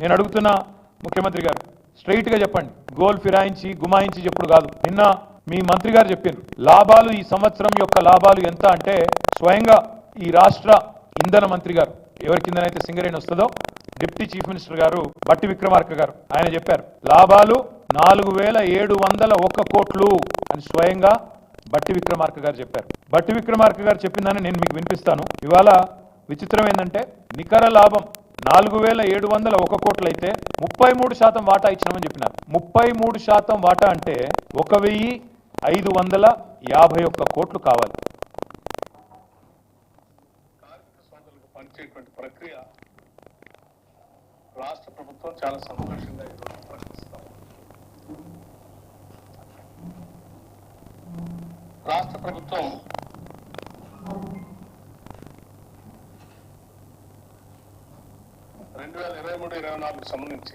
నేను అడుగుతున్నా ముఖ్యమంత్రి గారు స్ట్రైట్గా చెప్పండి. గోల్ ఫిరాయించి గుమాయించి చెప్పుడు కాదు. నిన్న మీ మంత్రి గారు చెప్పారు లాభాలు ఈ సంవత్సరం యొక్క లాభాలు ఎంత అంటే స్వయంగా ఈ రాష్ట్ర ఇంధన మంత్రి గారు ఎవరి కిందనైతే సింగరేణి వస్తుందో డిప్యూటీ చీఫ్ మినిస్టర్ గారు బట్టి విక్రమార్క గారు ఆయన చెప్పారు లాభాలు నాలుగు వేల ఏడు వందల ఒక్క కోట్లు అని స్వయంగా బట్టి విక్రమార్క గారు చెప్పారు. బట్టి విక్రమార్క గారు చెప్పిందని నేను మీకు వినిపిస్తాను. ఇవాళ విచిత్రం ఏంటంటే నికర లాభం నాలుగు వేల ఏడు వందల ఒక కోట్లు అయితే ముప్పై మూడు శాతం వాటా ఇచ్చినామని చెప్పినారు. ముప్పై మూడు శాతం వాటా అంటే ఒక వెయ్యి ఐదు వందల యాభై ఒక్క కోట్లు కావాలి. ప్రక్రియ రాష్ట్ర ప్రభుత్వం చాలా సంతోషంగా రాష్ట్ర ప్రభుత్వం రెండు వేల ఇరవై మూడు ఇరవై నాలుగు సంబంధించి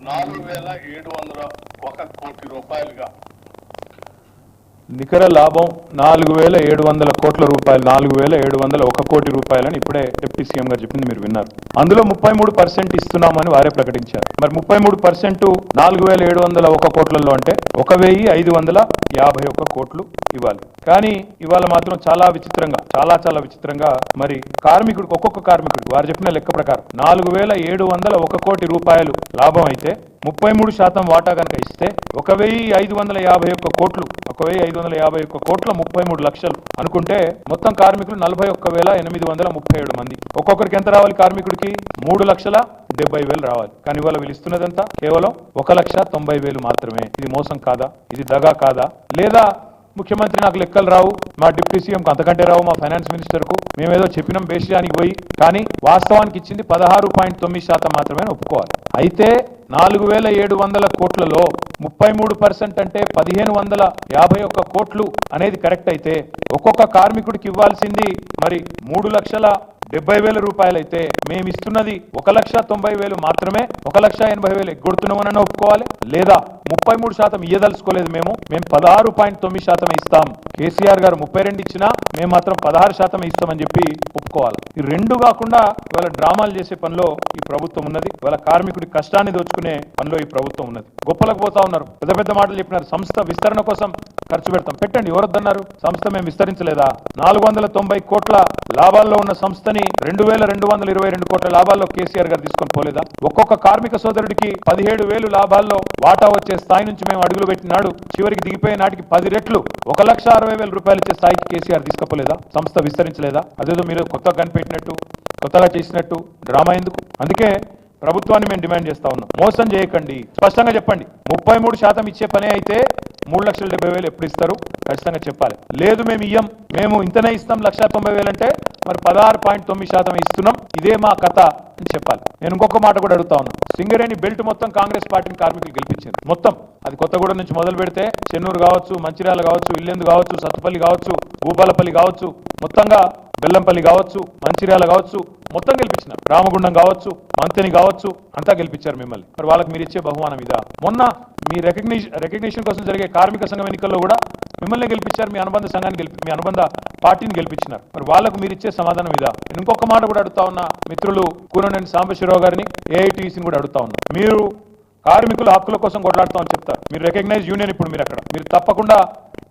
నాలుగు వేల ఏడు వందల ఒక కోటి రూపాయలుగా నికర లాభం నాలుగు వేల ఏడు వందల కోట్ల రూపాయలు నాలుగు వేల ఏడు వందల ఒక కోటి రూపాయలని ఇప్పుడే డిప్యూటీ సీఎం గారు చెప్పింది మీరు విన్నారు. అందులో ముప్పై మూడు పర్సెంట్ ఇస్తున్నామని వారే ప్రకటించారు. మరి ముప్పై మూడు పర్సెంట్ నాలుగు వేల ఏడు వందల ఒక కోట్లలో అంటే ఒక వెయ్యి ఐదు వందల యాభై ఒక్క కోట్లు ఇవ్వాలి. కానీ ఇవాళ మాత్రం చాలా విచిత్రంగా చాలా చాలా విచిత్రంగా మరి కార్మికుడికి ఒక్కొక్క కార్మికుడికి వారు చెప్పిన లెక్క ప్రకారం నాలుగు వేల ఏడు వందల ఒక కోటి రూపాయలు లాభం అయితే ముప్పై మూడు శాతం వాటా కనుక ఇస్తే ఒక వెయ్యి ఐదు వందల యాభై ఒక్క కోట్లు ఒక వెయ్యి ఐదు వందల యాభై ఒక్క కోట్ల ముప్పై మూడు లక్షలు అనుకుంటే మొత్తం కార్మికులు నలభై ఒక్క వేల ఎనిమిది వందల ముప్పై ఏడు మంది. ఒక్కొక్కరికి ఎంత రావాలి కార్మికుడికి? మూడు లక్షల డెబ్బై వేలు రావాలి. కానీ ఇవాళ వీళ్ళు ఇస్తున్నదంతా కేవలం ఒక లక్ష తొంభై వేలు మాత్రమే. ఇది మోసం కాదా? ఇది దగా కాదా? లేదా ముఖ్యమంత్రి నాకు లెక్కలు రావు. మా డిప్యూటీ సీఎంకు అంతకంటే రావు మా ఫైనాన్స్ మినిస్టర్కు మేమేదో చెప్పినాం బేషియానికి పోయి. కానీ వాస్తవానికి ఇచ్చింది పదహారు పాయింట్ తొమ్మిది శాతం మాత్రమే ఒప్పుకోవాలి. అయితే నాలుగు వేల ఏడు వందల కోట్లలో ముప్పై మూడు పర్సెంట్ అంటే పదిహేను వందల యాభై ఒక్క కోట్లు అనేది కరెక్ట్ అయితే ఒక్కొక్క కార్మికుడికి ఇవ్వాల్సింది మరి మూడు లక్షల డెబ్బై వేల రూపాయలు అయితే మేము ఇస్తున్నది ఒక లక్ష తొంభై వేలు మాత్రమే ఒక లక్ష ఎనభై వేలు ఎగ్గొడుతున్నామని ఒప్పుకోవాలి. లేదా ముప్పై మూడు శాతం ఇయ్యదలుచుకోలేదు మేము. మేము పదహారు పాయింట్ తొమ్మిది శాతం ఇస్తాం. కేసీఆర్ గారు ముప్పై రెండు ఇచ్చినా మేము మాత్రం పదహారు శాతం ఇస్తామని చెప్పి ఒప్పుకోవాలి. ఈ రెండు కాకుండా ఇవాళ డ్రామాలు చేసే పనిలో ఈ ప్రభుత్వం ఉన్నది. ఇవాళ కార్మికుడి కష్టాన్ని దోచుకునే పనిలో ఈ ప్రభుత్వం ఉన్నది. గొప్పలకు పోతా ఉన్నారు. పెద్ద పెద్ద మాటలు చెప్పినారు. సంస్థ విస్తరణ కోసం ఖర్చు పెడతాం. పెట్టండి ఎవరొద్దన్నారు? సంస్థ మేము విస్తరించలేదా? నాలుగు వందల తొంభై కోట్ల లాభాల్లో ఉన్న సంస్థని రెండు వేల రెండు వందల ఇరవై రెండు కోట్ల లాభాల్లో కేసీఆర్ గారు తీసుకొని పోలేదా? ఒక్కొక్క కార్మిక సోదరుడికి పదిహేడు వేలు లాభాల్లో వాటా వచ్చే స్థాయి నుంచి మేము అడుగులు పెట్టినాడు చివరికి దిగిపోయే నాటికి పది రెట్లు ఒక లక్ష అరవై వేల రూపాయలు ఇచ్చే స్థాయికి కేసీఆర్ తీసుకపోలేదా? సంస్థ విస్తరించలేదా? అదేదో మీరు కొత్తగా కనిపెట్టినట్టు కొత్తగా చేసినట్టు డ్రామా ఎందుకు? అందుకే ప్రభుత్వాన్ని మేము డిమాండ్ చేస్తా ఉన్నాం. మోసం చేయకండి. స్పష్టంగా చెప్పండి. ముప్పై మూడు శాతం ఇచ్చే పనే అయితే మూడు లక్షల డెబ్బై వేలు ఎప్పుడు ఇస్తారు? ఖచ్చితంగా చెప్పాలి. లేదు మేము ఇయ్యం. మేము ఇంతనే ఇస్తాం లక్ష తొంభై వేలు అంటే మరి పదహారు పాయింట్ తొమ్మిది శాతం ఇస్తున్నాం. ఇదే మా కథ అని చెప్పాలి. నేను ఇంకొక మాట కూడా అడుగుతా ఉన్నా. సింగరేణి బెల్ట్ మొత్తం కాంగ్రెస్ పార్టీని కార్మికులు గెలిపించింది. మొత్తం. అది కొత్తగూడెం నుంచి మొదలు పెడితే చెన్నూరు కావచ్చు మంచిర్యాల కావచ్చు ఇల్లెందు కావచ్చు సత్తుపల్లి కావచ్చు భూపాలపల్లి కావచ్చు మొత్తంగా బెల్లంపల్లి కావచ్చు మంచిర్యాల కావచ్చు మొత్తం గెలిపించినారు రామగుండం కావచ్చు మంతెని కావచ్చు అంతా గెలిపించారు మిమ్మల్ని. మరి వాళ్ళకి మీరు ఇచ్చే బహుమానం ఇదా? మొన్న మీ రికగ్నిషన్ రికగ్నిషన్ కోసం జరిగే కార్మిక సంఘం ఎన్నికల్లో కూడా మిమ్మల్ని గెలిపించారు మీ అనుబంధ సంఘాన్ని గెలిపి మీ అనుబంధ పార్టీని గెలిపించినారు. మరి వాళ్ళకు మీరు ఇచ్చే సమాధానం ఇదా? నేను ఇంకొక మాట కూడా అడుగుతా ఉన్నా మిత్రులు కూరనేని సాంబశివరావు గారిని ఏఐటీసీని కూడా అడుగుతా ఉన్నా. మీరు కార్మికుల హక్కుల కోసం కొట్లాడతామని చెప్తారు. మీరు రికగ్నైజ్ యూనియన్ ఇప్పుడు మీరు అక్కడ. మీరు తప్పకుండా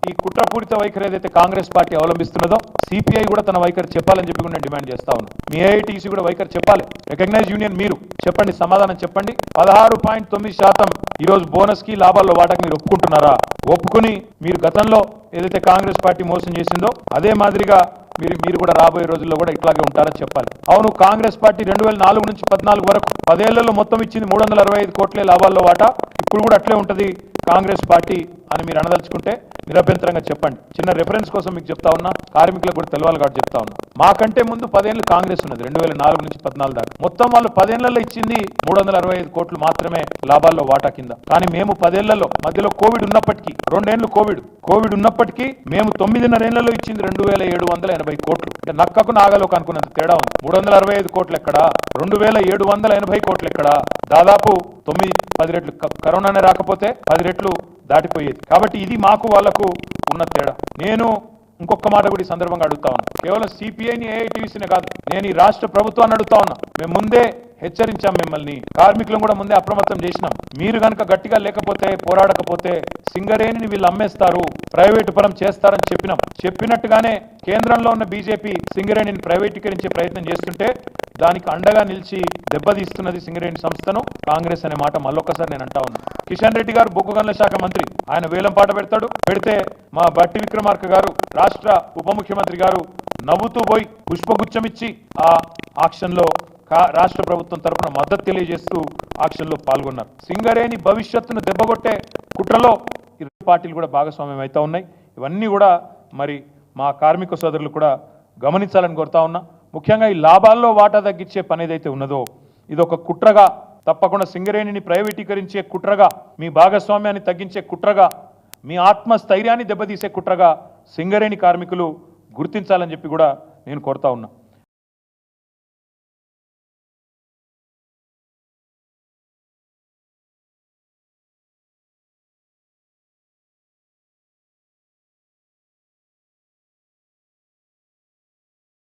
ఈ కుట్రపూరిత వైఖరి ఏదైతే కాంగ్రెస్ పార్టీ అవలంబిస్తున్నదో సిపిఐ కూడా తన వైఖరి చెప్పాలని చెప్పి కూడా నేను డిమాండ్ చేస్తా ఉన్నాను మీ ఏఐటీసీ కూడా వైఖరి చెప్పాలి. రికగ్నైజ్ యూనియన్ మీరు. చెప్పండి సమాధానం చెప్పండి. పదహారు పాయింట్ తొమ్మిది శాతం ఈరోజు బోనస్కి లాభాల్లో వాటాకి మీరు ఒప్పుకుంటున్నారా? ఒప్పుకుని మీరు గతంలో ఏదైతే కాంగ్రెస్ పార్టీ మోసం చేసిందో అదే మాదిరిగా మీరు మీరు కూడా రాబోయే రోజుల్లో కూడా ఇట్లాగే ఉంటారని చెప్పాలి. అవును కాంగ్రెస్ పార్టీ రెండు వేల నాలుగు నుంచి పద్నాలుగు వరకు పదేళ్ళలో మొత్తం ఇచ్చింది మూడు వందల అరవై ఐదు కోట్లే లాభాల్లో వాటా. ఇప్పుడు కూడా అట్లే ఉంటుంది. కాంగ్రెస్ పార్టీ అని మీరు అనదలుచుకుంటే నిరభ్యంతరంగా చెప్పండి. చిన్న రెఫరెన్స్ కోసం మీకు చెప్తా ఉన్నా కార్మికులకు కూడా తెలవాలి కాబట్టి చెప్తా ఉన్నా. మాకంటే ముందు పదేళ్ళు కాంగ్రెస్ ఉన్నది రెండు వేల నాలుగు నుంచి పద్నాలుగు దాకా. మొత్తం వాళ్ళు పదేళ్ళలో ఇచ్చింది మూడు వందల అరవై ఐదు కోట్లు మాత్రమే లాభాల్లో వాటా కింద. కానీ మేము పదేళ్ళలో మధ్యలో కోవిడ్ ఉన్నప్పటికీ రెండేళ్ళు కోవిడ్. కోవిడ్ ఉన్నప్పటికీ మేము తొమ్మిదిన్నరేళ్ళలో ఇచ్చింది రెండు వేల ఏడు వందల ఎనభై కోట్లు. అంటే నక్కకు నాగలోకి అనుకున్నంత తేడా ఉంది. మూడు వందల అరవై ఐదు కోట్లు ఎక్కడ? రెండు వేల ఏడు వందల ఎనభై కోట్లు ఎక్కడ? దాదాపు తొమ్మిది పది రెట్లు. కరోనానే రాకపోతే పది రెట్లు దాటిపోయేది. కాబట్టి ఇది మాకు వాళ్ళకు ఉన్న తేడా. నేను ఇంకొక మాట కూడా ఈ సందర్భంగా అడుగుతా ఉన్నా. కేవలం సిపిఐని ఏఐటీసీనే కాదు. నేను ఈ రాష్ట్ర ప్రభుత్వాన్ని అడుగుతా ఉన్నా. మేము ముందే హెచ్చరించాం మిమ్మల్ని. కార్మికులను కూడా ముందే అప్రమత్తం చేసినాం. మీరు కనుక గట్టిగా లేకపోతే పోరాడకపోతే సింగరేణిని వీళ్ళు అమ్మేస్తారు ప్రైవేటు పరం చేస్తారని చెప్పినాం. చెప్పినట్టుగానే కేంద్రంలో ఉన్న బీజేపీ సింగరేణిని ప్రైవేటీకరించే ప్రయత్నం చేస్తుంటే దానికి అండగా నిలిచి దెబ్బతీస్తున్నది సింగరేణి సంస్థను కాంగ్రెస్ అనే మాట మళ్ళొక్కసారి నేను అంటా ఉన్నా. కిషన్ రెడ్డి గారు బొగ్గు గనుల శాఖ మంత్రి. ఆయన వేలం పాట పెడతాడు. పెడితే మా బట్టి విక్రమార్క గారు రాష్ట్ర ఉప ముఖ్యమంత్రి గారు నవ్వుతూ పోయి పుష్పగుచ్చమిచ్చి ఆ ఆక్షన్లో రాష్ట్ర ప్రభుత్వం తరఫున మద్దతు తెలియజేస్తూ ఆక్షన్లో పాల్గొన్నారు. సింగరేణి భవిష్యత్తును దెబ్బగొట్టే కుట్రలో ఇరు పార్టీలు కూడా భాగస్వామ్యం అవుతా ఉన్నాయి. ఇవన్నీ కూడా మరి మా కార్మిక సోదరులు కూడా గమనించాలని కోరుతా ఉన్నా. ముఖ్యంగా ఈ లాభాల్లో వాటా తగ్గించే పని ఏదైతే ఉన్నదో ఇదొక కుట్రగా తప్పకుండా సింగరేణిని ప్రైవేటీకరించే కుట్రగా మీ భాగస్వామ్యాన్ని తగ్గించే కుట్రగా మీ ఆత్మస్థైర్యాన్ని దెబ్బతీసే కుట్రగా సింగరేణి కార్మికులు గుర్తించాలని చెప్పి కూడా నేను కోరుతా ఉన్నా.